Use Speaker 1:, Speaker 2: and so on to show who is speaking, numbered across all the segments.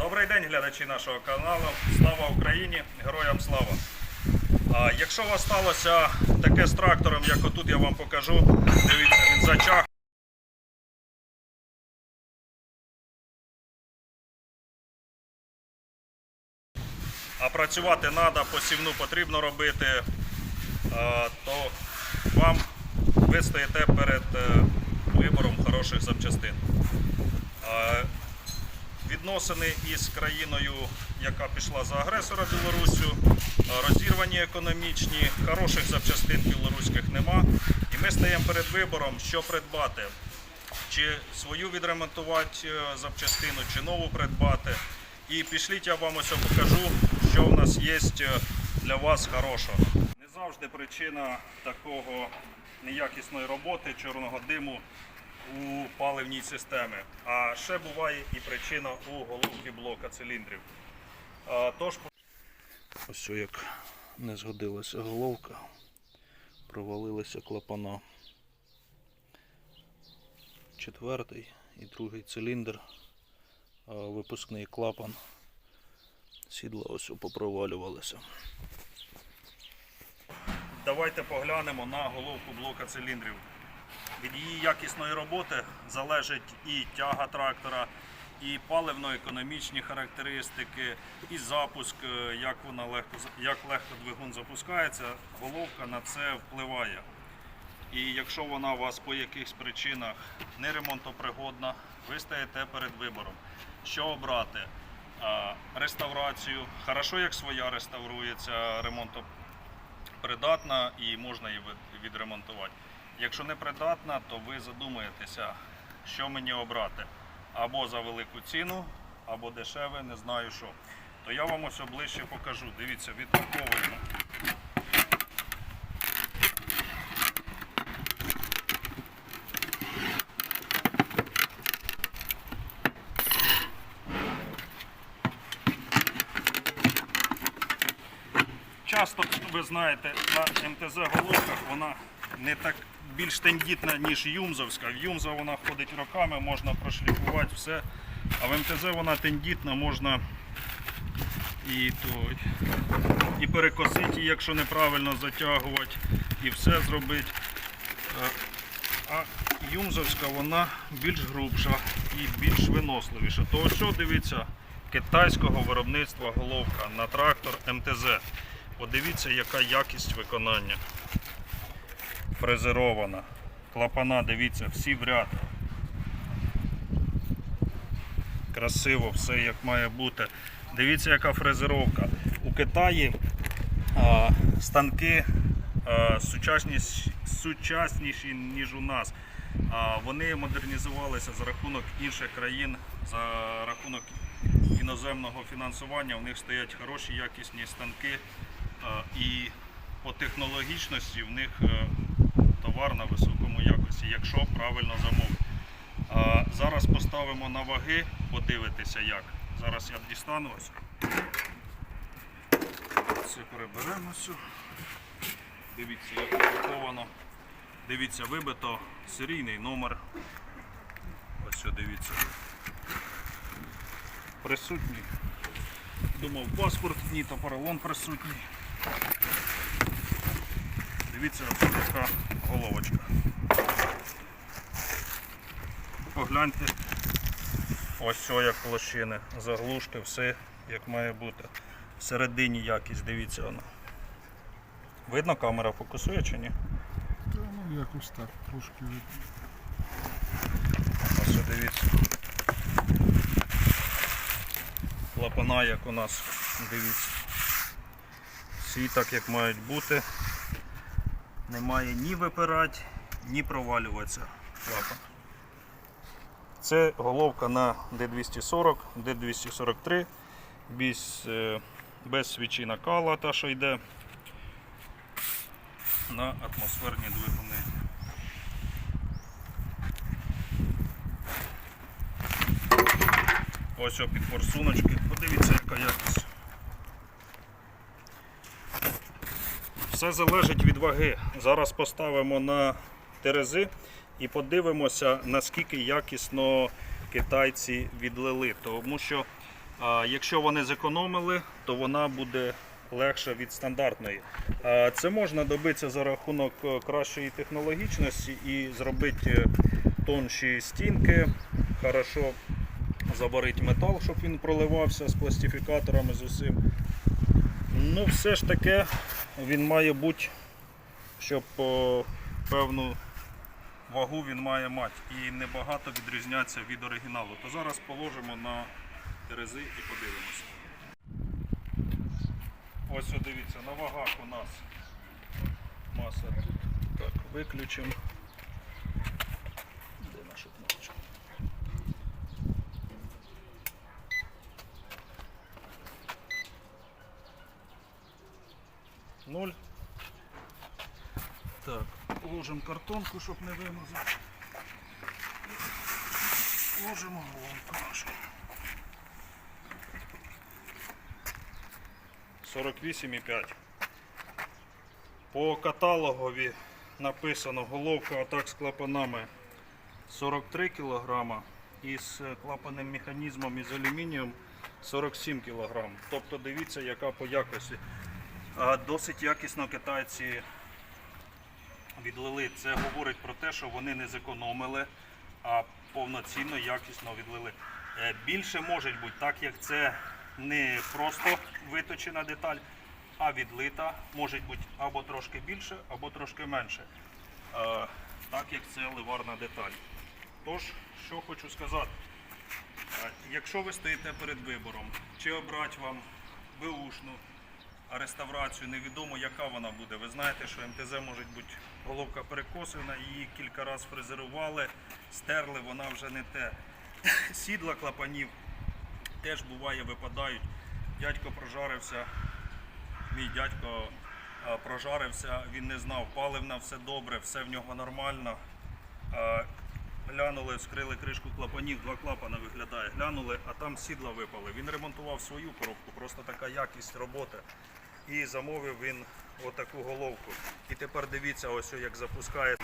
Speaker 1: Добрий день, глядачі нашого каналу. Слава Україні! Героям слава! А, якщо у вас сталося таке з трактором, як отут я вам покажу, дивіться, він зачах. А працювати треба, посівну потрібно робити, то вам ви стоїте перед е, вибором хороших запчастин. Відносини із країною, яка пішла за агресора Білорусю, розірвані економічні, хороших запчастин білоруських нема. І ми стаємо перед вибором, що придбати. Чи свою відремонтувати е, запчастину, чи нову придбати. І пішліть, я вам ось покажу, що в нас є для вас хорошого. Не завжди причина такого неякісної роботи, чорного диму у паливній системі. А ще буває і причина у головки блока циліндрів. Тож
Speaker 2: Ось як не згодилася головка, провалилися клапана. Четвертий і другий циліндр, випускний клапан. Сідла ось попровалювалися.
Speaker 1: давайте поглянемо на головку блока циліндрів. Від її якісної роботи залежить і тяга трактора, і паливно-економічні характеристики, і запуск, е, як вона легко як легко двигун запускається. Головка на це впливає. І якщо вона у вас по якихось причинах не ремонтопригодна, ви стаєте перед вибором. Що обрати? Реставрацію. Хорошо, як своя реставрується, ремонтопридатна і можна її відремонтувати. Якщо не придатна, то ви задумаєтеся, що мені обрати. Або за велику ціну, або дешеве, не знаю що. То я вам ось ближче покажу. Дивіться, відпаковуємо. Часто ви знаєте, на МТЗ головках вона не так більш тендітна, ніж юмзовська. В юмза вона ходить роками, можна прошліфувати все. А в МТЗ вона тендітна, можна і, той, і перекосити, якщо неправильно затягувати, і все зробити. Е, А юмзовська вона більш грубша і більш виносливіша. То що дивіться, китайського виробництва головка на трактор МТЗ. Подивіться, яка якість виконання. Фрезерована. Клапана, дивіться, всі в ряд. Красиво, все як має бути. Дивіться, яка фрезеровка. У Китаї а, станки а, сучасніш- сучасніші, ніж у нас. А, вони модернізувалися за рахунок інших країн, за рахунок іноземного фінансування. У них стоять хороші якісні станки. А, І по технологічності в них е, товар на високому якості, якщо правильно замовити. А зараз поставимо на ваги, подивитися як. Зараз я дістану ось. Це переберемо все. Дивіться, як упаковано. Дивіться, вибито серійний номер. Ось дивіться. Присутній. Думав паспорт, ні, то поролон присутній. Дивіться, ось така головочка. Погляньте. Ось все як площини. Заглушки, все як має бути. Всередині якість, дивіться воно. Видно, камера фокусує чи ні?
Speaker 3: Та ну якось так, трошки видно.
Speaker 1: Ось дивіться. Клапана, як у нас, дивіться. Всі так, як мають бути. Немає ні випирати, ні провалюватися клапан. Це головка на D240, D243, без, е, без свічі накала, та що йде на атмосферні двигуни. Ось о, під форсуночки. Подивіться, яка якість. Все залежить від ваги. Зараз поставимо на терези і подивимося, наскільки якісно китайці відлили. Тому що якщо вони зекономили, то вона буде легша від стандартної. Це можна добитися за рахунок е, кращої технологічності і зробити е, тонші стінки, хорошо заварити метал, щоб він проливався з пластифікаторами з усім. Ну, все ж таки він має бути, щоб о, певну вагу він має мати і небагато відрізнятися від оригіналу. То зараз положимо на терези і подивимося. Ось дивіться, на вагах у нас маса тут. Так, виключимо. Ложимо картонку, щоб не вимазати. Ложимо головку нашу. 48,5. По каталогові написано головка атак з клапанами 43 кг і з клапанним механізмом із алюмінієм 47 кг. Тобто дивіться, яка по якості. Досить якісно китайці відлили. Це говорить про те, що вони не зекономили, а повноцінно якісно відлили. Е, Більше може бути, так як це не просто виточена деталь, а відлита, може бути або трошки більше, або трошки менше. Е, Так як це ливарна деталь. Тож, що хочу сказати, Е, якщо ви стоїте перед вибором, чи обрати вам беушну, а реставрацію, невідомо яка вона буде. Ви знаєте, що МТЗ може бути головка перекосена, її кілька разів фрезерували, стерли, вона вже не те. Сідла клапанів теж буває випадають. Дядько прожарився, мій дядько прожарився, він не знав, паливна все добре, все в нього нормально. Глянули, вскрили кришку клапанів, два клапана виглядає. Глянули, а там сідла випали. Він ремонтував свою коробку, просто така якість роботи. І замовив він отаку головку. І тепер дивіться, ось як запускає.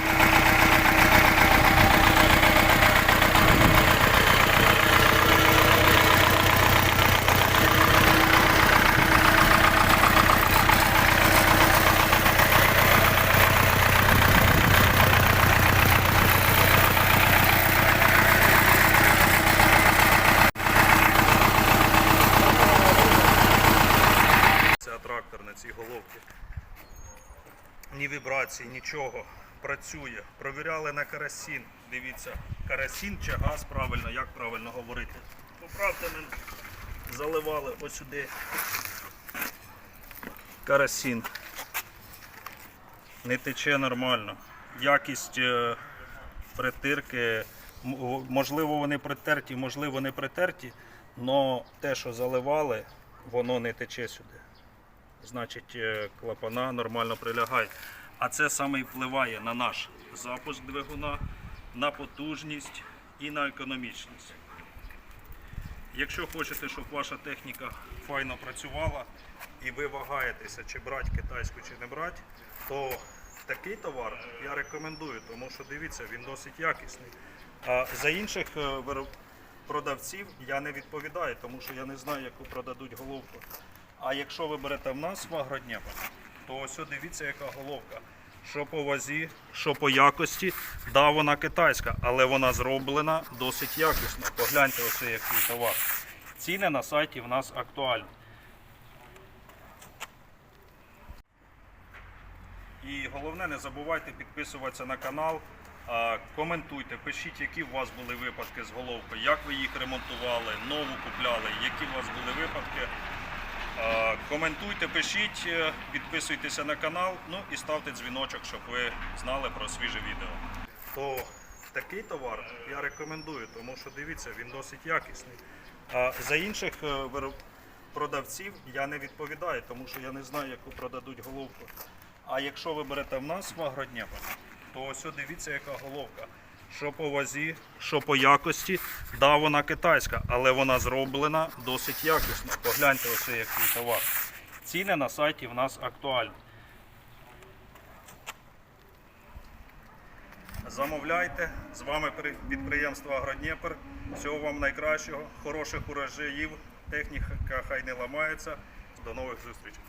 Speaker 1: Це трактор на цій головці. Ні вібрацій, нічого. Працює. Провіряли на карасін. Дивіться, карасін чи газ правильно, як правильно говорити. Поправте мене. Заливали ось сюди. Карасін. Не тече нормально. Якість е, притирки. Можливо, вони притерті, можливо, не притерті, але те, що заливали, воно не тече сюди. Значить, е, клапана нормально прилягають. А це саме і впливає на наш запуск двигуна, на потужність і на економічність. Якщо хочете, щоб ваша техніка файно працювала і ви вагаєтеся, чи брати китайську, чи не брати, то такий товар я рекомендую, тому що дивіться, він досить якісний. А за інших е, продавців я не відповідаю, тому що я не знаю, яку продадуть головку. А якщо ви берете в нас в Агродніпр, то ось дивіться, яка головка. Що по вазі, що по якості. Да, вона китайська, але вона зроблена досить якісно. Погляньте ось який товар. Ціни на сайті в нас актуальні. І головне, не забувайте підписуватися на канал, коментуйте, пишіть, які у вас були випадки з головкою, як ви їх ремонтували, нову купляли, які у вас були випадки. Коментуйте, пишіть, е, підписуйтеся на канал, ну і ставте дзвіночок, щоб ви знали про свіже відео. То такий товар я рекомендую, тому що дивіться, він досить якісний. А за інших е, продавців я не відповідаю, тому що я не знаю, яку продадуть головку. А якщо ви берете в нас в Агродніпр, то ось дивіться, яка головка. Що по вазі, що по якості. Да, вона китайська, але вона зроблена досить якісно. Погляньте ось який товар. Ціни на сайті в нас актуальні. Замовляйте. З вами при- підприємство Агродніпр. Всього вам найкращого, хороших урожаїв техніка хай не ламається. До нових зустрічей.